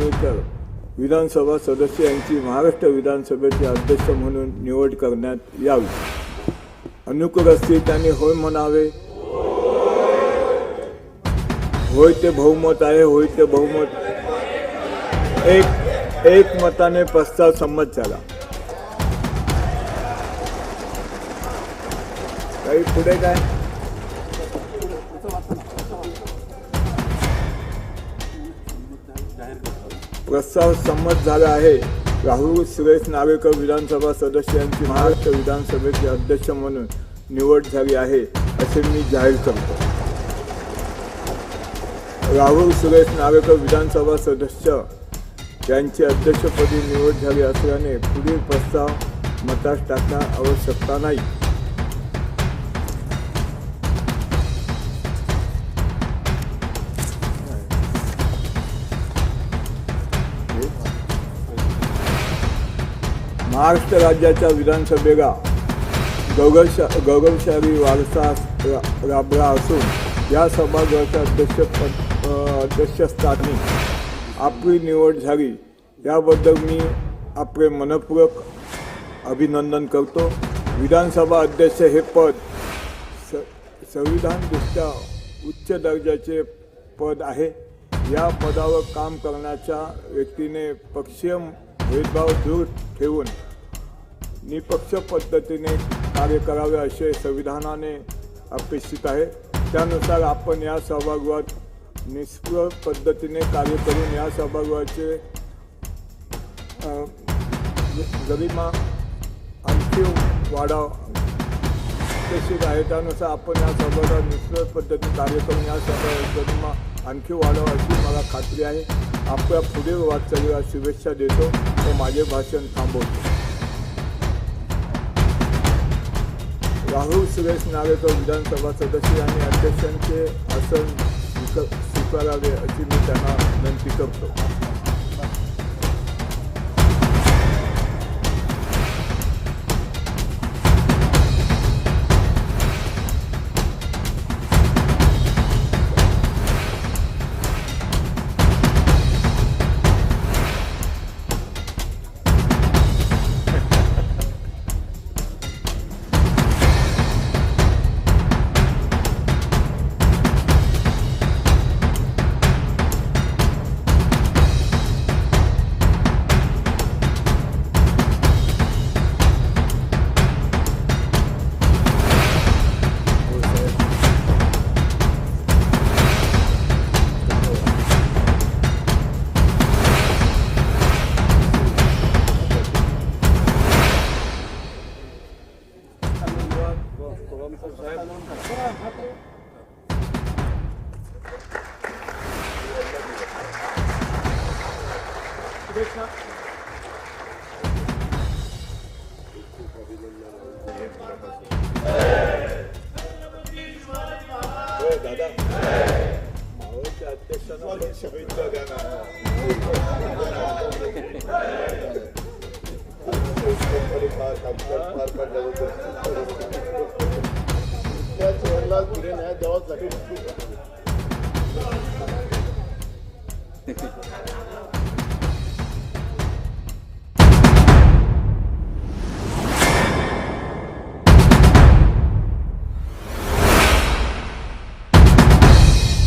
नार्वेकर विधानसभा सदस्य यांची महाराष्ट्र विधानसभेचे अध्यक्ष म्हणून निवड करण्यात यावी. अनुकूल असतील त्यांनी होय म्हणावे. होय ते बहुमत आहे होय ते बहुमत. एक एक मताने प्रस्ताव संमत झाला. काही पुढे काय? प्रस्ताव संमत झाला आहे. राहुल सुरेश नावेकर विधानसभा सदस्य यांची महाराष्ट्र विधानसभेचे अध्यक्ष म्हणून निवड झाली आहे असे मी जाहीर करतो. राहुल सुरेश नावेकर विधानसभा सदस्य यांची अध्यक्षपदी निवड झाली असल्याने पुढील प्रस्ताव मतास टाकणं आवश्यकता नाही. महाराष्ट्र राज्याच्या विधानसभेला गौरवशा गौरवशाली वारसा रा- लाभला असून या सभागृहाच्या अध्यक्षपद अध्यक्षस्थानी आपली निवड झाली. याबद्दल मी आपले मनपूर्वक अभिनंदन करतो. विधानसभा अध्यक्ष हे पद स संविधानदृष्ट्या उच्च दर्जाचे पद आहे. या पदावर काम करण्याच्या व्यक्तीने पक्षीय भेदभाव दूर ठेवून निपक्ष पद्धतीने कार्य करावे असे संविधानाने अपेक्षित आहे. त्यानुसार आपण या सभागृहात निष्प्रह पद्धतीने कार्य करून या सभागृहाचे गरिमा आणखी वाढाव अपेक्षित आहे. त्यानुसार आपण या सभागृहात निष्प्रह पद्धतीने कार्य करून या सभा गरिमा आणखी वाढावं अशी मला खात्री आहे. आपल्या पुढील वाटचालीला शुभेच्छा देतो. व माझे भाषण थांबवतो. राहुल सुरेश नावेकर विधानसभा सदस्य आणि अध्यक्षांचे आसन स्वीकारावे अशी मी त्यांना विनंती करतो. दादा मावळच्या अध्यक्षांना त्या चोरला पुढे न्याय द्यावाच लागेल